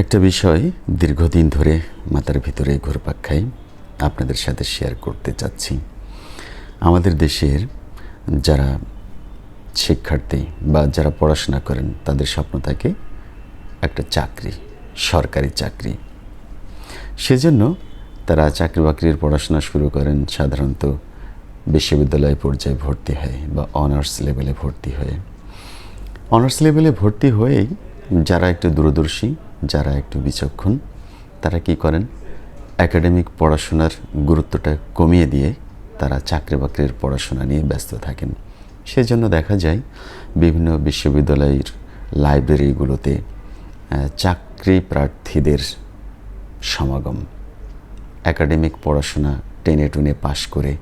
একটা বিষয় দীর্ঘদিন ধরে মাথার ভিতরে ঘুরপাক খাই, আপনাদের সাথে শেয়ার করতে চাচ্ছি। আমাদের দেশের যারা শিক্ষার্থী বা যারা পড়াশোনা করেন, তাদের স্বপ্ন থাকে একটা চাকরি, সরকারি চাকরি। সেজন্য তারা চাকরি বাকরির পড়াশোনা শুরু করেন, সাধারণত বিশ্ববিদ্যালয় পর্যায়ে ভর্তি হয় বা অনার্স লেভেলে ভর্তি হয়ে। অনার্স লেভেলে ভর্তি হয়েই যারা একটু দূরদর্শী যারা একটু বিচক্ষণ, তারা কি করেন? একাডেমিক পড়াশোনার গুরুত্বটা কমিয়ে দিয়ে তারা চাকরি বাকরির পড়াশোনা নিয়ে ব্যস্ত থাকেন। সেজন্য দেখা যায়, বিভিন্ন বিশ্ববিদ্যালয়ের লাইব্রেরিগুলোতে চাকরি প্রার্থীদের সমাগম। একাডেমিক পড়াশোনা টেনে টুনে পাশ করে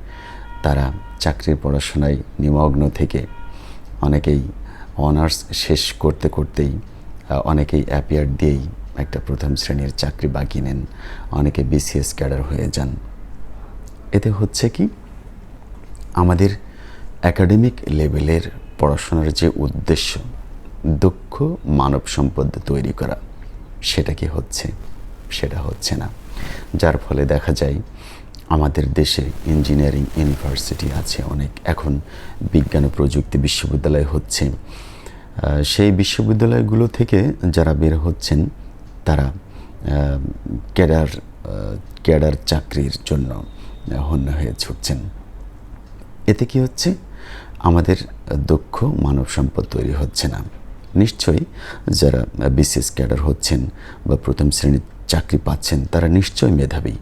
তারা চাকরির পড়াশোনায় নিমগ্ন থেকে অনেকেই অনার্স শেষ করতে করতেই অনেকেই অ্যাপিয়ার দিয়েই একটা প্রথম শ্রেণির চাকরি বাকি নেন, অনেকে বিসিএস ক্যাডার হয়ে যান। এতে হচ্ছে কি? আমাদের একাডেমিক লেভেলের পড়াশোনার যে উদ্দেশ্য দক্ষ মানব সম্পদ তৈরি করা, সেটা কি হচ্ছে? সেটা হচ্ছে না। যার ফলে দেখা যায়, আমাদের দেশে ইঞ্জিনিয়ারিং ইউনিভার্সিটি আছে অনেক। এখন বিজ্ঞান ও প্রযুক্তি বিশ্ববিদ্যালয় হচ্ছে। সেই বিশ্ববিদ্যালয়গুলো থেকে যারা বের হচ্ছেন, তারা ক্যাডার ক্যাডার চাকরির জন্য হন্য হয়ে ছুটছেন। এতে কি হচ্ছে? আমাদের দক্ষ মানব সম্পদ তৈরি হচ্ছে না। নিশ্চয়ই যারা বিসিএস ক্যাডার হচ্ছেন বা প্রথম শ্রেণির চাকরি পাচ্ছেন, তারা নিশ্চয়ই মেধাবী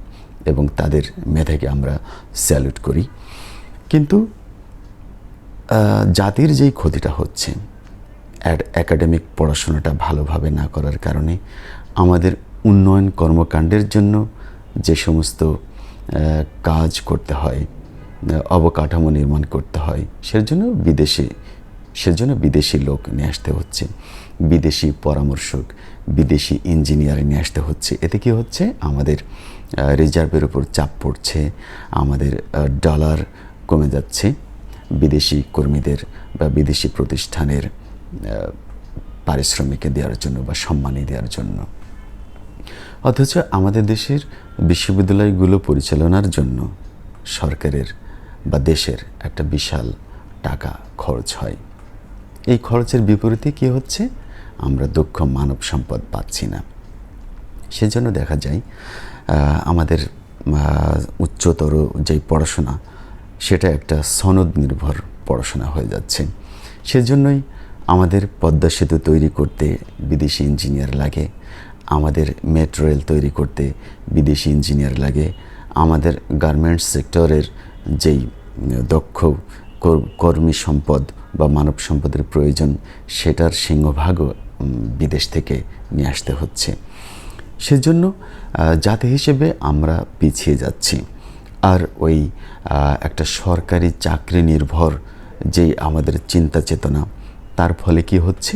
এবং তাদের মেধাকে আমরা স্যালুট করি। কিন্তু জাতির যেই ক্ষতিটা হচ্ছে একাডেমিক পড়াশোনাটা ভালোভাবে না করার কারণে আমাদের উন্নয়ন কর্মকাণ্ডের জন্য যে সমস্ত কাজ করতে হয় অবকাঠামো নির্মাণ করতে হয় সেজন্য বিদেশি সেজন্য বিদেশি লোক নিয়ে আসতে হচ্ছে, বিদেশি পরামর্শক, বিদেশি ইঞ্জিনিয়ার নিয়ে আসতে হচ্ছে। এতে কি হচ্ছে? আমাদের রিজার্ভের উপর চাপ পড়ছে, আমাদের ডলার কমে যাচ্ছে, বিদেশি কর্মীদের বা বিদেশি প্রতিষ্ঠানের পারিশ্রমিকে দেওয়ার জন্য বা সম্মানী দেওয়ার জন্য। অথচ আমাদের দেশের বিশ্ববিদ্যালয়গুলো পরিচালনার জন্য সরকারের বা দেশের একটা বিশাল টাকা খরচ হয়। এই খরচের বিপরীতে কি হচ্ছে? আমরা দক্ষ মানব সম্পদ পাচ্ছি না। সেজন্য দেখা যায় আমাদের উচ্চতর যেই পড়াশোনা, সেটা একটা সনদ নির্ভর পড়াশোনা হয়ে যাচ্ছে। সেজন্যই আমাদের পদ্মা সেতু তৈরি করতে বিদেশি ইঞ্জিনিয়ার লাগে, আমাদের মেট্রো রেল তৈরি করতে বিদেশি ইঞ্জিনিয়ার লাগে, আমাদের গার্মেন্টস সেক্টরের যেই দক্ষ কর- কর্মী সম্পদ বা মানব সম্পদের প্রয়োজন, সেটার সিংহভাগও বিদেশ থেকে নিয়ে আসতে হচ্ছে। সেজন্য জাতি হিসেবে আমরা পিছিয়ে যাচ্ছি। আর ওই একটা সরকারি চাকরি নির্ভর যেই আমাদের চিন্তা চেতনা তার ফলে কি হচ্ছে?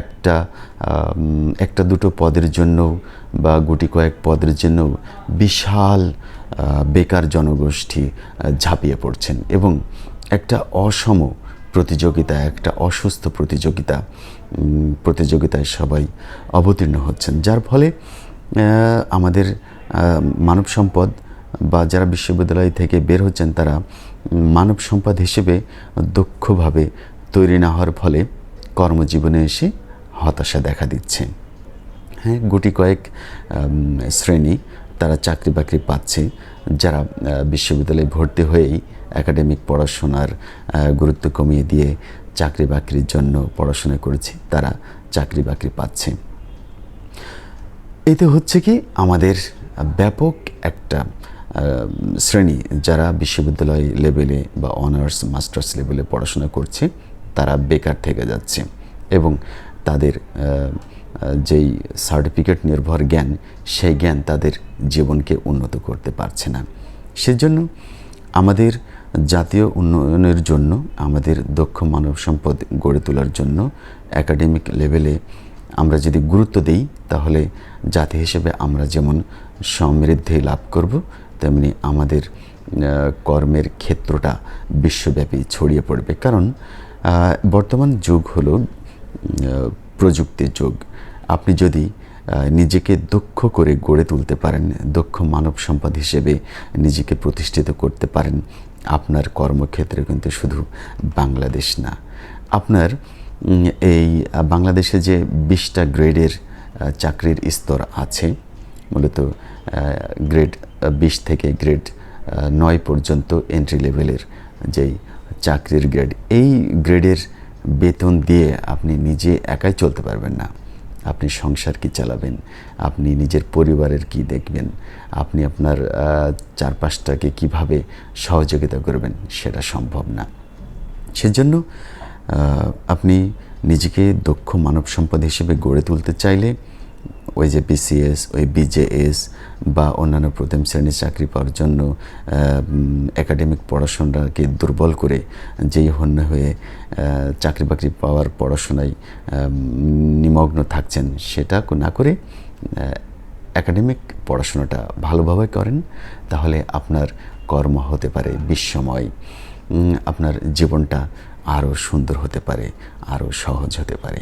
একটা একটা দুটো পদের জন্য বা গুটি কয়েক পদের জন্য বিশাল বেকার জনগোষ্ঠী ঝাঁপিয়ে পড়ছেন এবং একটা অসম প্রতিযোগিতা, একটা অসুস্থ প্রতিযোগিতা প্রতিযোগিতায় সবাই অবতীর্ণ হচ্ছেন। যার ফলে আমাদের মানব সম্পদ বা যারা বিশ্ববিদ্যালয় থেকে বের হচ্ছেন, তারা মানব সম্পদ হিসেবে দক্ষভাবে তৈরি না হওয়ার ফলে কর্মজীবনে এসে হতাশা দেখা দিচ্ছে। হ্যাঁ গুটি কয়েক শ্রেণি তারা চাকরি বাকরি পাচ্ছে, যারা বিশ্ববিদ্যালয়ে ভর্তি হয়েই একাডেমিক পড়াশোনার গুরুত্ব কমিয়ে দিয়ে চাকরি বাকরির জন্য পড়াশোনা করেছে, তারা চাকরি বাকরি পাচ্ছে। এতে হচ্ছে কি, আমাদের ব্যাপক একটা শ্রেণি যারা বিশ্ববিদ্যালয় লেভেলে বা অনার্স মাস্টার্স লেভেলে পড়াশোনা করছে তারা বেকার থেকে যাচ্ছে এবং তাদের যেই সার্টিফিকেট নির্ভর জ্ঞান, সেই জ্ঞান তাদের জীবনকে উন্নত করতে পারছে না। সেজন্য আমাদের জাতীয় উন্নয়নের জন্য, আমাদের দক্ষ মানব সম্পদ গড়ে তোলার জন্য একাডেমিক লেভেলে আমরা যদি গুরুত্ব দিই, তাহলে জাতি হিসেবে আমরা যেমন সমৃদ্ধি লাভ করব তেমনি আমাদের কর্মের ক্ষেত্রটা বিশ্বব্যাপী ছড়িয়ে পড়বে। কারণ বর্তমান যুগ হলো প্রযুক্তির যুগ। আপনি যদি নিজেকে দক্ষ করে গড়ে তুলতে পারেন, দক্ষ মানব সম্পদ হিসেবে নিজেকে প্রতিষ্ঠিত করতে পারেন, আপনার কর্মক্ষেত্রে কিন্তু শুধু বাংলাদেশ না। আপনার এই বাংলাদেশে যে বিশটা গ্রেডের চাকরির স্তর আছে, মূলত গ্রেড বিশ থেকে গ্রেড নয় পর্যন্ত এন্ট্রি লেভেলের যেই চাকরির গ্রেড এই গ্রেডের বেতন দিয়ে আপনি নিজে একাই চলতে পারবেন না। আপনি সংসার কি চালাবেন? আপনি নিজের পরিবারের কি দেখবেন? আপনি আপনার চারপাশটাকে কীভাবে সহযোগিতা করবেন? সেটা সম্ভব না। সেজন্য আপনি নিজেকে দক্ষ মানব সম্পদ হিসেবে গড়ে তুলতে চাইলে ওই যে বিসিএস ওই বিজেএস বা অন্যান্য প্রথম শ্রেণির চাকরি পাওয়ার জন্য একাডেমিক পড়াশোনাকে দুর্বল করে যেই হন্য হয়ে চাকরি বাকরি পাওয়ার পড়াশোনায় নিমগ্ন থাকছেন, সেটা না করে একাডেমিক পড়াশোনাটা ভালোভাবে করেন, তাহলে আপনার কর্ম হতে পারে বিশ্বময় আপনার জীবনটা আরও সুন্দর হতে পারে, আরও সহজ হতে পারে।